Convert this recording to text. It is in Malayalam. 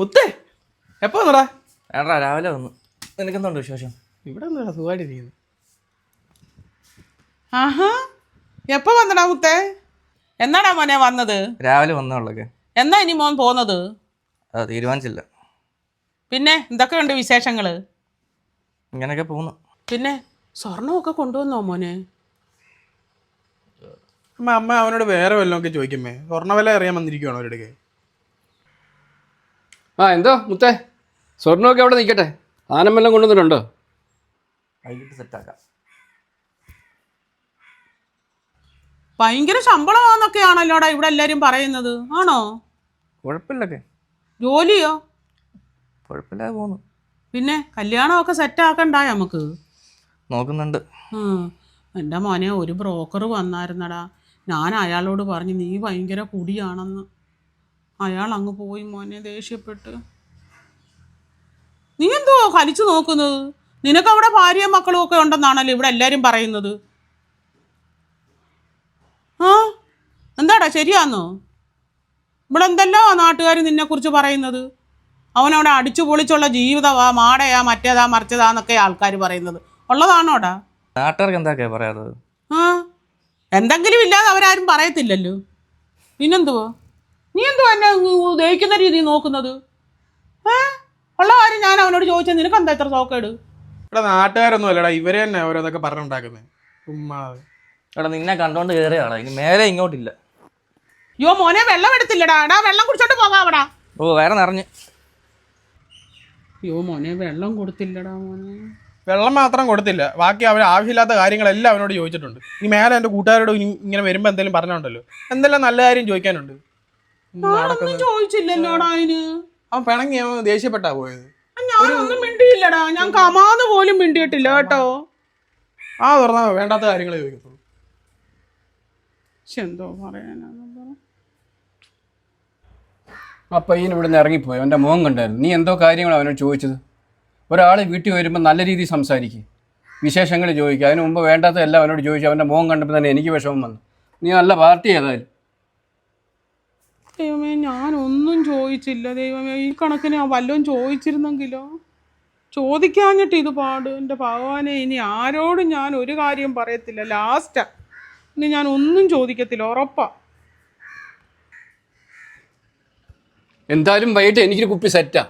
മുത്തേ എപ്പോ വന്നടാ? ഏടാ രാവിലെ വന്നു. നിനക്കെന്തുണ്ട് വിശേഷം? ഇവിടെ എന്താ സുഖമായിട്ടിരിക്കുന്നു. ആഹാ എപ്പോ വന്നടാ മുത്തേ എന്നാടാ മോനെ വന്നത്? രാവിലെ വന്നുള്ളൊക്കെ എന്നാ ഇനി മോൻ പോന്നത്? അത് തീരുമാനിച്ചില്ല. പിന്നെ എന്തൊക്കെയുണ്ട് വിശേഷങ്ങൾ? ഇങ്ങനെയൊക്കെ പോകുന്നു പിന്നെ സ്വർണമൊക്കെ കൊണ്ടുവന്നോ മോനെ? അമ്മ അമ്മ അവനോട് വേറെ വല്ലതും ഒക്കെ ചോദിക്കുമേ? സ്വർണവില അറിയാൻ വന്നിരിക്കുവാണോ അവരുടെ ആ എന്തോ മുത്തേ? സ്വർണമൊക്കെ അവിടെ നിൽക്കട്ടെ. ആനമെല്ലാം കൊണ്ടുവന്നിട്ടുണ്ടോ? വൈകിട്ട് സെറ്റാക്കാം ഭയങ്കര ശമ്പളമാന്നൊക്കെയാണല്ലോടാ ഇവിടെ എല്ലാരും പറയുന്നത്. ആണോ? കുഴപ്പമില്ലൊക്കെ. ജോലിയോ? കുഴപ്പമില്ലാതെ പോകുന്നു പിന്നെ കല്യാണമൊക്കെ സെറ്റ് ആക്കണ്ടായ നമുക്ക്? നോക്കുന്നുണ്ട്. ഉം. എന്റെ മോനെ ഒരു ബ്രോക്കർ വന്നായിരുന്നടാ. ഞാൻ അയാളോട് പറഞ്ഞു നീ ഭയങ്കര കുടിയാണെന്ന്. അയാൾ അങ്ങ് പോയി മോനെ ദേഷ്യപ്പെട്ട്. നീ എന്തോ കലിച്ചു നോക്കുന്നത്? നിനക്കവിടെ ഭാര്യയും മക്കളും ഒക്കെ ഉണ്ടെന്നാണല്ലോ ഇവിടെ എല്ലാവരും പറയുന്നത്. ആ? എന്താടാ ശരിയാന്നോ? ഇവിടെ എന്തെല്ലോ നാട്ടുകാർ നിന്നെക്കുറിച്ച് പറയുന്നത്? അവനവിടെ അടിച്ചു പൊളിച്ചുള്ള ജീവിതമാ മാടയാ മറ്റേതാ മറിച്ചതാന്നൊക്കെ ആൾക്കാർ പറയുന്നത്. ഉള്ളതാണോടാ? നാട്ടുകാർക്ക് എന്താ പറയാത്തത്? ആ? എന്തെങ്കിലും ഇല്ലാതെ അവരാരും പറയത്തില്ലല്ലോ. പിന്നെന്തുവാ? നീ എന്തോ എന്നെ ദഹിക്കുന്ന രീതി നോക്കുന്നത്? ഏ? ഉള്ള കാര്യം ഞാൻ അവനോട് ചോദിച്ചത് നിനക്ക് എന്താ ഇത്ര സോക്കേട്? ഇവിടെ നാട്ടുകാരൊന്നും അല്ലടാ ഇവരെ തന്നെ ഓരോന്നൊക്കെ പറഞ്ഞുണ്ടാക്കുന്നത് ഉമ്മാ എടാ നിന്നെ കണ്ടോണ്ട് കയറിയാടാ ഇനി മേലെ ഇങ്ങോട്ടില്ല. അയ്യോ മോനെ വെള്ളം എടുത്തില്ലടാ. എടാ വെള്ളം കുടിച്ചോണ്ട് പോകാവടാ ഓ വേറെ നിറഞ്ഞ്. അയ്യോ മോനെ വെള്ളം കൊടുത്തില്ലടാ മോനെ. വെള്ളം മാത്രം കൊടുത്തില്ല. ബാക്കി അവർ ആവശ്യമില്ലാത്ത കാര്യങ്ങളെല്ലാം അവനോട് ചോദിച്ചിട്ടുണ്ട്. ഈ മേലെ എന്റെ കൂട്ടുകാരോട് ഇനി ഇങ്ങനെ വരുമ്പോൾ എന്തെങ്കിലും പറഞ്ഞുണ്ടല്ലോ എന്തെല്ലാം നല്ല കാര്യം ചോദിക്കാനുണ്ട്? ഞാനൊന്നും. ചോദിച്ചില്ലല്ലോടാ അതിന്. അവൻ പിണങ്ങി അവൻ ദേഷ്യപ്പെട്ടാ പോയത്. ഞാനൊന്നും മിണ്ടിയില്ലടാ. ഞാൻ കമാന്ന് പോലും മിണ്ടിയിട്ടില്ല കേട്ടോ. ആ തുറന്നാ വേണ്ടാത്ത കാര്യങ്ങൾ ചോദിക്കത്തുള്ളൂ. എന്തോ പറയാനാ ആ പയ്യൻ ഇവിടെ നിന്ന് ഇറങ്ങിപ്പോയി. അവന്റെ മുഖം കണ്ടായിരുന്നു. നീ എന്തോ കാര്യങ്ങൾ അവനോട് ചോദിച്ചത്? ഒരാൾ വീട്ടിൽ വരുമ്പോൾ നല്ല രീതിയിൽ സംസാരിക്കും. വിശേഷങ്ങൾ ചോദിക്കുക അതിന് മുമ്പ് വേണ്ടാത്ത എല്ലാം അവനോട് ചോദിച്ചു അവന്റെ മുഖം കണ്ടപ്പോൾ തന്നെ എനിക്ക് വിഷമം വന്നു. നീ നല്ല പാർട്ടി ഏതായാലും. ദൈവമേ ഞാനൊന്നും ചോദിച്ചില്ല. ദൈവമേ ഈ കണക്കിന് ഞാൻ വല്ലതും ചോദിച്ചിരുന്നെങ്കിലോ? ചോദിക്കാഞ്ഞിട്ട് ഇത് പാട്. എന്റെ ഭഗവാനെ ഇനി ആരോടും ഞാൻ ഒരു കാര്യം പറയത്തില്ല. ലാസ്റ്റാ ഇനി ഞാൻ ഒന്നും ചോദിക്കത്തില്ല. ഉറപ്പാ. എന്തായാലും വൈകിട്ട് എനിക്കൊരു കുപ്പി സെറ്റാ